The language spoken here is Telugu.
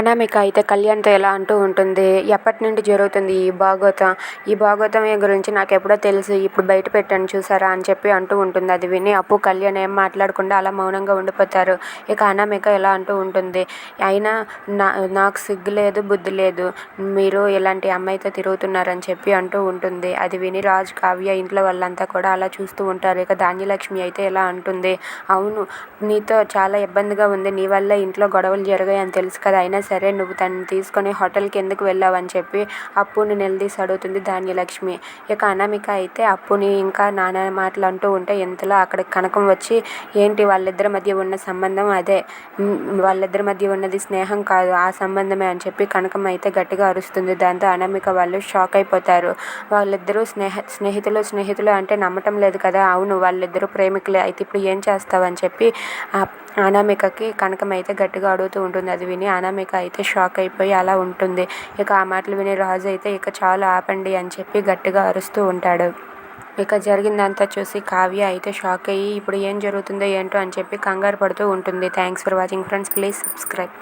అనామిక అయితే కళ్యాణ్తో ఎలా అంటూ ఉంటుంది ఎప్పటి నుండి జరుగుతుంది ఈ భాగవతం ఈ భాగవతం గురించి నాకు ఎప్పుడో తెలుసు ఇప్పుడు బయట పెట్టాను చూసారా అని చెప్పి అంటూ ఉంటుంది. అది విని అప్పు కళ్యాణ్ ఏం మాట్లాడకుండా అలా మౌనంగా ఉండిపోతారు. ఇక అనామిక ఎలా అంటూ ఉంటుంది అయినా నా నాకు సిగ్గు లేదు బుద్ధి లేదు మీరు ఇలాంటి అమ్మాయితో తిరుగుతున్నారని చెప్పి అంటూ ఉంటుంది. అది విని రాజు కావ్య ఇంట్లో వాళ్ళంతా కూడా అలా చూస్తూ ఉంటారు. ఇక ధాన్యలక్ష్మి అయితే ఎలా అంటుంది అవును నీతో చాలా ఇబ్బందిగా ఉంది నీ వల్ల ఇంట్లో గొడవలు జరిగాయని తెలుసు కదా అయినా సరే నువ్వు తనని తీసుకొని హోటల్కి ఎందుకు వెళ్ళావని చెప్పి అప్పుని నిలదీసి అడుగుతుంది ధాన్యలక్ష్మి. ఇక అనామిక అయితే అప్పుని ఇంకా నానా మాటలు అంటూ ఉంటే ఇంతలో అక్కడ కనకం వచ్చి ఏంటి వాళ్ళిద్దరి మధ్య ఉన్న సంబంధం అదే? వాళ్ళిద్దరి మధ్య ఉన్నది స్నేహం కాదు ఆ సంబంధమే అని చెప్పి కనకం అయితే గట్టిగా అరుస్తుంది. దాంతో అనామిక వాళ్ళు షాక్ అయిపోతారు. వాళ్ళిద్దరూ స్నేహ స్నేహితులు స్నేహితులు అంటే నమ్మటం లేదు కదా అవును వాళ్ళిద్దరూ ప్రేమికులే. అయితే ఇప్పుడు ఏం చేస్తావని చెప్పి అనామికకి కనకం అయితే గట్టిగా అడుగుతూ ఉంటుంది. అది విని అనామిక అయితే షాక్ అయిపోయి అలా ఉంటుంది. ఇక ఆ మాటలు విని రాజు అయితే ఇక చాలు ఆపండి అని చెప్పి గట్టిగా అరుస్తూ ఉంటాడు. ఇక జరిగిందంతా చూసి కావ్య అయితే షాక్ అయ్యి ఇప్పుడు ఏం జరుగుతుందో ఏంటో అని చెప్పి కంగారు పడుతూ ఉంటుంది. Thanks for watching friends please subscribe